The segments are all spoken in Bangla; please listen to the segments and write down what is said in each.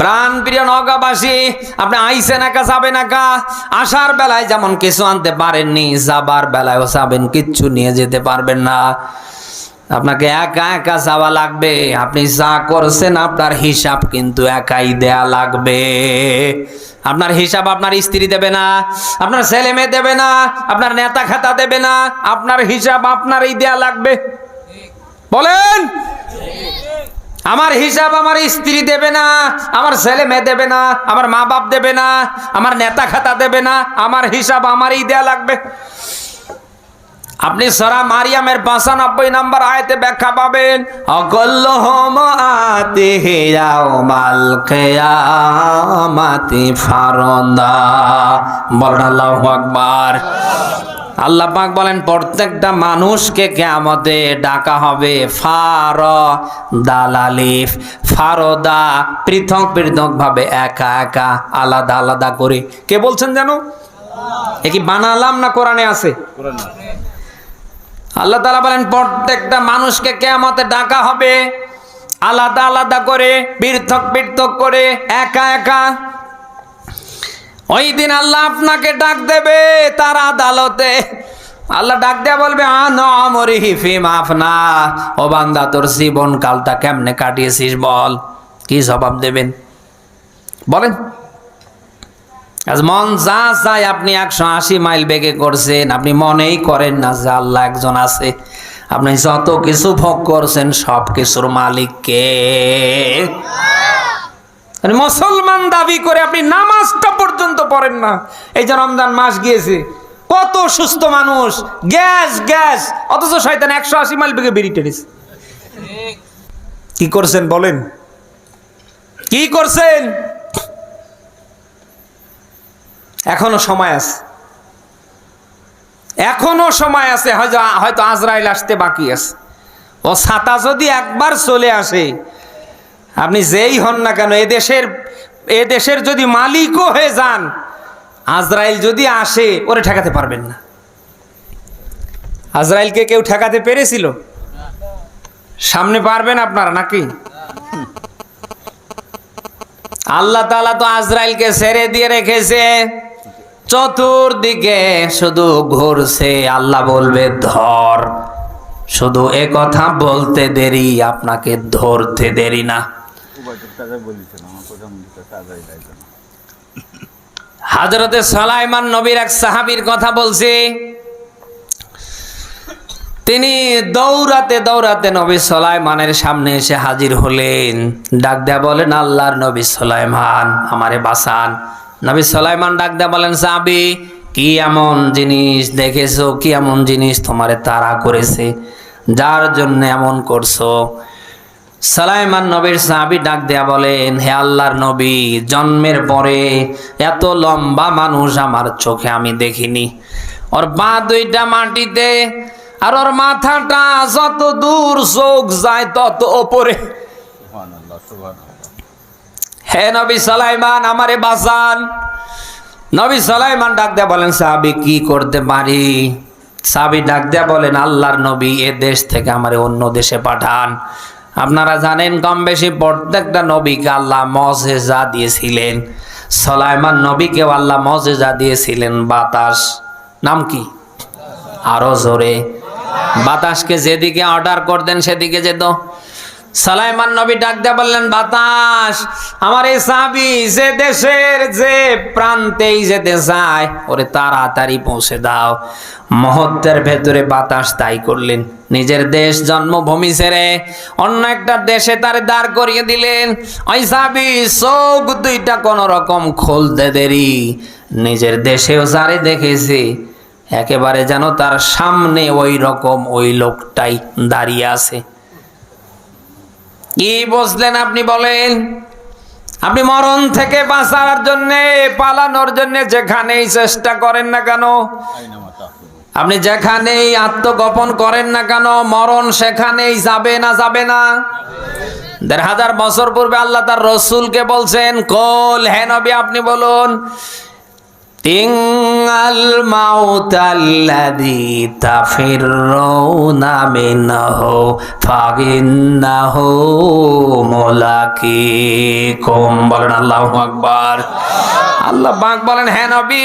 প্রাণ প্রিয় নগাবাসী আপনি আইসেন একা যাবেন একা আসার বেলায় যেমন কিছু আনতে পারেননি, যাবার বেলায়ও যাবেন, কিচ্ছু নিয়ে যেতে পারবেন না। আপনাকে একা একা যাওয়া লাগবে, আপনি যা করছেন আপনার হিসাব কিন্তু একাই দেয়া লাগবে। আপনার হিসাব আপনার স্ত্রী দেবে না, আপনার ছেলে মেয়ে দেবে না, আপনার নেতা খাতা দেবে না, আপনার হিসাব আপনারই দেয়া লাগবে। বলেন! আমার হিসাব আমার স্ত্রী দেবে না, আমার ছেলে মেয়ে দেবে না, আমার মা বাপ দেবে না, আমার নেতা খাতা দেবে না, আমার হিসাব আমারই দেয়া লাগবে। আপনি সরা মারিয়ামের পাঁচানব্বই নাম্বার আয়তে ব্যাখ্যা পাবেন, অকল্লহম আতে মাল কেয়ামাতি ফারন্দা বলেন আল্লাহু আকবার। আল্লাহ পাক বলেন, প্রত্যেকটা মানুষকে কেয়ামতে ডাকা হবে ফার দালালিফ। ফারদা পৃথক পৃথক ভাবে একা একা, আলাদা আলাদা করে। কে বলছেন যেন? এ কি বানালাম না কোরআনে আছে? আল্লাহ তালা বলেন, প্রত্যেকটা মানুষকে কেয়ামতে ডাকা হবে আলাদা আলাদা করে, পৃথক পৃথক করে, একা একা। ওই দিন আল্লাহ আপনাকে ডাক দেবে তার আদালতে। আল্লাহ ডাক দেয়া বলবে মাফনা ও বান্দা, তোর জীবন কালটা কেমনে কাটিয়েছিস বল? কি জবাব দেবেন? বলেন, আজ মন যা চাই আপনি একশো আশি মাইল বেগে করছেন। আপনি মনেই করেন না যে আল্লাহ একজন আছে। আপনি যত কিছু ভোগ করছেন সব কিছুর মালিক কে? মানে মুসলমান দাবি করে আপনি নামাজটা পর্যন্ত পড়েন না। এই যে রমজান মাস গিয়েছে, কত সুস্থ মানুষ, গ্যাস গ্যাস, অথচ শয়তান একশো আশি মাইল বেগে বেরিয়ে টেনিস কি করছেন বলেন? কি করছেন? এখনও সময় আছে। এখনও সময় আছে, হয়তো হয়তো আজরাইল আসতে বাকি আছে। ও ছাতা যদি একবার চলে আসে আপনি যেই হন না কেন, এদেশের এদেশের যদি মালিকও হয়ে যান, আজরাইল যদি আসে, ওরে ঠেকাতে পারবেন না। আজরাইলকে কেউ ঠেকাতে পেরেছিল? সামনে পারবেন আপনারা নাকি? আল্লাহ তালা তো আজরাইলকে ছেড়ে দিয়ে রেখেছে। চতুর্দিকে শুধু ঘুরছে, আল্লাহ বলবে, ধর। শুধু এ কথা বলতে দেরি, আপনাকে ধরতে দেরি না। হাজরতে সালাইমান নবীর এক সাহাবীর কথা বলছি। তিনি দৌড়াতে দৌড়াতে নবী সোলাইমানের সামনে এসে হাজির হলেন। ডাক দেয়া বলেন, আল্লাহর নবী সোলাইমান, আমারে বাসান নবী সোলাইমান ডাক দেয়া বলেন সাবি কি এমন জিনিস দেখেছ? কি এমন জিনিস তোমারে তাড়া করেছে? যার জন্য এমন করছ? সালাইমান নবীর সাহাবি ডাক দেয়া বলেন হে আল্লাহর নবী জন্মের পরে এত লম্বা মানুষ আমার চোখে আমি দেখিনি। ওর পা দুইটা মাটিতে আর ওর মাথাটা যত দূর চোখ যায় তত ওপরে। হে নবী সালাইমান আমারে বাঁচান। নবী সালাইমান ডাক দেয়া বলেন সাহাবি কি করতে পারি? সাহাবি ডাক দেয়া বলেন আল্লাহর নবী এ দেশ থেকে আমারে অন্য দেশে পাঠান। আপনারা জানেন কম বেশি প্রত্যেকটা নবীকে আল্লাহ মজেজা দিয়েছিলেন। সলাইমান নবীকেও আল্লাহ মজেজা দিয়েছিলেন। বাতাস, নাম কি? আরও জোরে। বাতাসকে যেদিকে অর্ডার করতেন, সেদিকে যেত। সালাইমান নবী ডাক দিয়ে বললেন, বাতাস, আমার এই সাবি যে দেশের যে প্রান্তেই যেতে চায়, ওরে তাড়াতাড়ি পৌঁছে দাও। মুহূর্তের ভেতরে বাতাস তাই করলেন। নিজের দেশ জন্মভূমি ছেড়ে অন্য একটা দেশে তার দাঁড় করিয়ে দিলেন। ওই সাবি চোখ দুইটা কোন রকম খুলতে দেরি। নিজের দেশেও যারে দেখেছে, একেবারে যেন তার সামনে ওই রকম ওই লোকটাই দাঁড়িয়ে আছে। কি বুঝলেন আপনি বলেন? আপনি মরণ থেকে বাঁচার জন্য, পালানোর জন্য যেখানেই চেষ্টা করেন না কেন? আপনি যেখানেই আত্মগোপন করেন না কেন, মরণ সেখানেই যাবে না যাবে না? দেড় হাজার বছর পূর্বে আল্লাহ তার রসুলকে বলছেন, কল, হে নবী, আপনি বলুন ইঙ্গাল মাউতাল্লাদি তাফিরুনা মিনহু ফাগিন্নাহু মুলাকিকুম। বলেন আল্লাহু আকবার। আল্লাহ পাক বলেন হ্যাঁ নবী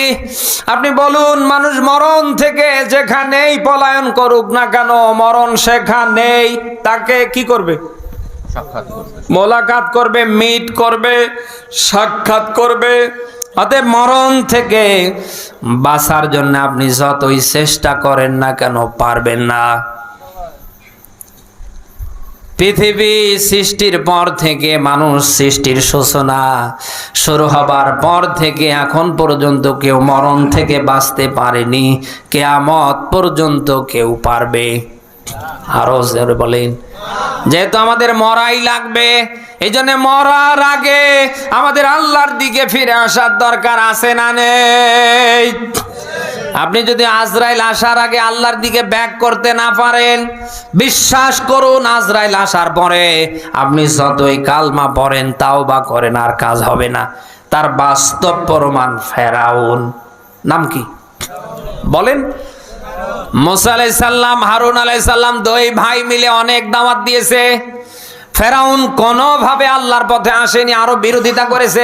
আপনি বলুন মানুষ মরণ থেকে যেখানেই পলায়ন করুক না কেন মরণ সেখানেই তাকে কি করবে? সাক্ষাৎ করবে। মোলাকাত করবে মিট করবে সাক্ষাৎ করবে অতএব মরণ থেকে বাঁচার জন্য আপনি যতই চেষ্টা করেন না কেন পারবেন না। পৃথিবী সৃষ্টির পর থেকে, মানুষ সৃষ্টির সূচনা শুরু হবার পর থেকে, এখন পর্যন্ত কেউ মরণ থেকে বাঁচতে পারেনি, কেয়ামত পর্যন্ত কেউ পারবে। আরও জোরে বলেন। যেহেতু আমাদের মরাই লাগবে এই জন্য মরার আগে আমাদের আল্লাহর দিকে ফিরে আসার দরকার আছে না নেই। আপনি যদি আজরাইল আসার আগে আল্লাহর দিকে ব্যাক করতে না পারেন, বিশ্বাস করুন আজরাইল আসার পরে আপনি যতই কালমা পড়েন তাও বা করেন, আর কাজ হবে না। তার বাস্তব প্রমাণ ফেরাউন। নাম কি? বলেন। মোসা আলাইসাল্লাম হারুন আলাইসাল্লাম দুই ভাই মিলে অনেক দাওয়াত দিয়েছে। ফেরাউন কোনোভাবে আল্লাহর পথে আসেনি, আরও বিরোধিতা করেছে।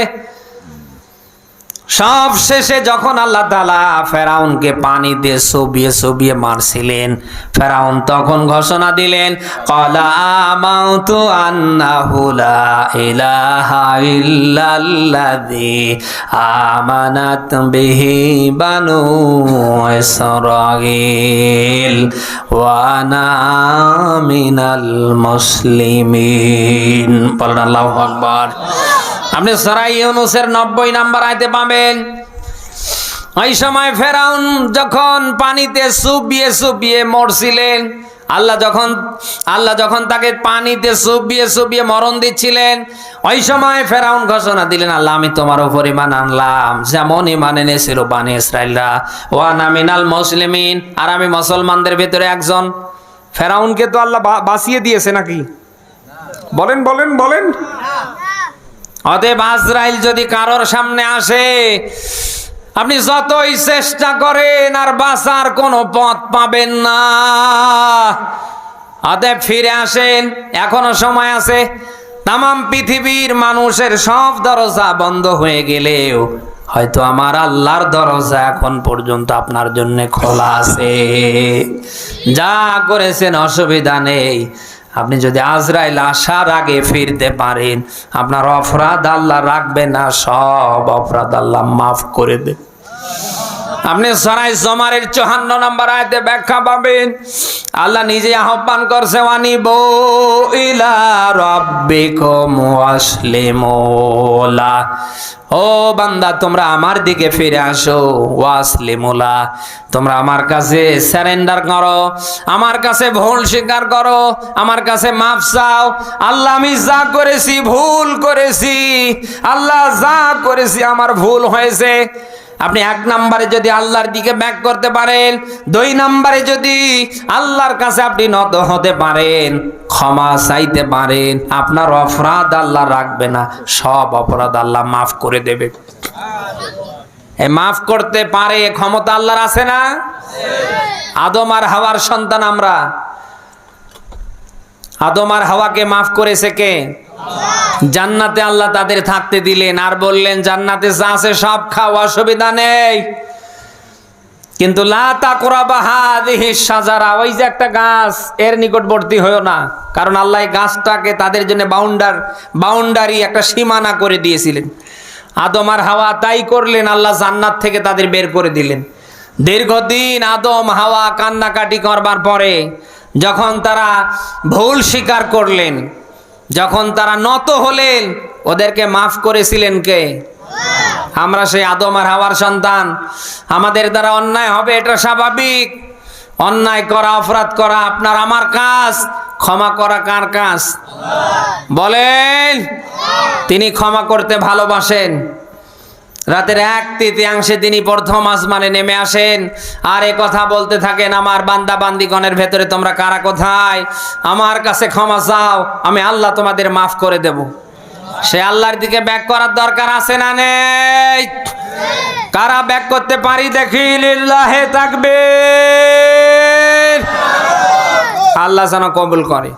সব শেষে যখন আল্লাহ তালা ফেরাউনকে পানি দিয়ে সবিয়ে সবিয়ে মারছিলেন, ফেরাউন তখন ঘোষণা দিলেন, কলা আমাউতু আন্নাহু লা ইলাহা ইল্লাল্লাযী আমানাত বিহি বানু ইসরাঈল ওয়া আনা মিনাল মুসলিমিন। বলেন আল্লাহু আকবার। আপনি সরাই ইউনুসের নব্বই নাম্বার আয়তে পাবেন। ওই সময় ফেরাউন যখন পানিতে চুপিয়ে চুপিয়ে মরছিলেন, আল্লাহ যখন আল্লাহ যখন তাকে পানিতে চুপিয়ে চুপিয়ে মরণ দিচ্ছিলেন, ওই সময় ফেরাউন ঘোষণা দিলেন, আল্লাহ, আমি তোমার উপর ইমান আনলাম। যেমন ইমান এনেছিল বানি ইসরাইলরা। ওয়ান আমিনাল মুসলিমিন। আর আমি মুসলমানদের ভেতরে একজন। ফেরাউনকে তো আল্লাহ বাঁচিয়ে দিয়েছে নাকি? বলেন বলেন বলেন। অতএব আজরাইল যদি কারোর সামনে আসে, আপনি যতই চেষ্টা করেন আর বাঁচার কোনো পথ পাবেন না। অতএব ফিরে আসেন, এখনও সময় আছে। তাম পৃথিবীর মানুষের সব দরজা বন্ধ হয়ে গেলেও হয়তো আমার আল্লাহর দরজা এখন পর্যন্ত আপনার জন্য খোলা আছে। যা করেছেন অসুবিধা নেই। আপনি যদি আজরাইল আসার আগে ফিরতে পারেন, আপনার অপরাধ আল্লাহ রাখবে না, সব অপরাধ আল্লাহ মাফ করে দেবে। আপনি সরাই জমারের চুহান্ন নম্বর আয়তে ব্যাখ্যা পাবেন। আল্লাহ নিজে আহ্বান করছে আনিব ইলা রব্বিকুম ওয়াসলিমুলা ও বান্দা, তোমরা আমার দিকে ফিরে আসো ওয়াসলিমুলা তোমরা আমার কাছে স্যারেন্ডার করো, আমার কাছে ভুল স্বীকার করো, আমার কাছে মাফ চাও। আল্লাহ, আমি যা করেছি ভুল করেছি, আল্লাহ যা করেছি আমার ভুল হয়েছে। আপনি এক নম্বরে যদি আল্লাহর দিকে ব্যাক করতে পারেন, দুই নম্বরে যদি আল্লাহর কাছে আপনি নত হতে পারেন, ক্ষমা চাইতে পারেন, আপনার অপরাধ আল্লাহ রাখবে না, সব অপরাধ আল্লাহ মাফ করে দেবে। মাফ করতে পারে, ক্ষমতা আল্লাহর আছে না? আদম আর হাওয়ার সন্তান আমরা। আদম আর হাওয়াকে মাফ করেছে কে? জান্নাতে আল্লাহ তাদের থাকতে দিলেন আর বললেন, জান্নাতে যা আছে সব খাওয়া অসুবিধা নেই। কিন্তু লাতা সাজারা ওই যে একটা গাছ, এর নিকটবর্তী হয়েও না। কারণ আল্লাহ গাছটাকে তাদের জন্য বাউন্ডার বাউন্ডারি একটা সীমানা করে দিয়েছিলেন। আদম আর হাওয়া তাই করলেন, আল্লাহ জান্নাত থেকে তাদের বের করে দিলেন। দীর্ঘদিন আদম, হাওয়া কান্নাকাটি করবার পরে, যখন তারা ভুল স্বীকার করলেন যখন তারা নত হলেন, ওদেরকে মাফ করেছিলেন কে? আমরা সেই আদম আর হাওয়ার সন্তান। আমাদের দ্বারা অন্যায় হবে, এটা স্বাভাবিক। অন্যায় করা, অপরাধ করা, আপনার আমার কাজ। ক্ষমা করা কার কাজ? বলেন। তিনি ক্ষমা করতে ভালোবাসেন। রাতের এক তৃতীয়াংশে তিনি প্রথম আসমানে নেমে আসেন। আর এ কথা বলতে থাকেন, আমার বান্দা বান্দিগণের ভেতরে তোমরা কারা কোথায়? আমার কাছে ক্ষমা চাও, আমি আল্লাহ তোমাদের মাফ করে দেব। সে আল্লাহর দিকে ব্যাক করার দরকার আছে না নেই? কারা ব্যাক করতে পারি দেখি, লিল্লাহে থাকবে আল্লাহ যেন কবুল করে।